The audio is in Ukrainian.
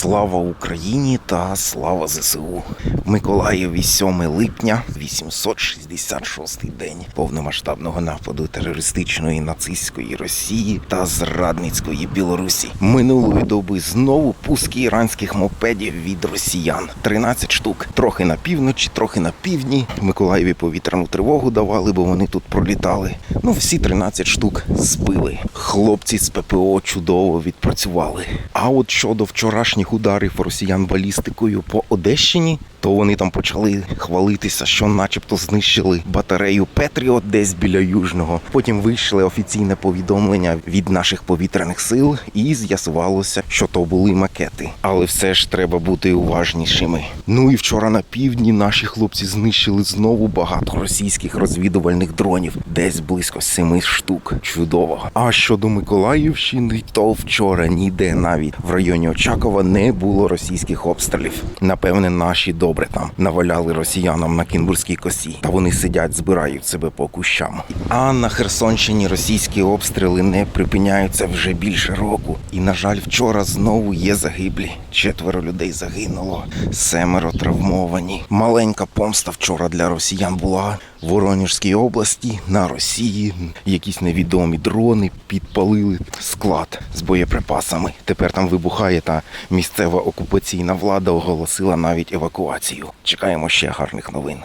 Слава Україні та слава ЗСУ. В Миколаєві 7 липня, 866 день повномасштабного нападу терористичної нацистської Росії та зрадницької Білорусі. Минулої доби знову пуски іранських мопедів від росіян. 13 штук. Трохи на півночі, трохи на півдні. Миколаєві повітряну тривогу давали, бо вони тут пролітали. Ну, всі 13 штук збили. Хлопці з ППО чудово відпрацювали. А от щодо вчорашніх ударів росіян балістикою по Одещині, то вони там почали хвалитися, що начебто знищили батарею Петріот десь біля Южного. Потім вийшли офіційне повідомлення від наших повітряних сил, і з'ясувалося, що то були макети. Але все ж треба бути уважнішими. Ну і вчора на півдні наші хлопці знищили знову багато російських розвідувальних дронів, десь близько семи штук. Чудово. А щодо Миколаївщини, то вчора ніде навіть в районі Очакова не було російських обстрілів. Напевне, наші добре там наваляли росіянам на Кінбурзькій косі, та вони сидять, збирають себе по кущам. А на Херсонщині російські обстріли не припиняються вже більше року. І на жаль, вчора знову є загиблі. Четверо людей загинуло, семеро травмовані. Маленька помста вчора для росіян була в Воронежській області на Росії. Якісь невідомі дрони підпалили склад з боєприпасами. Тепер там вибухає та місцева окупаційна влада оголосила навіть евакуацію. Чекаємо ще гарних новин.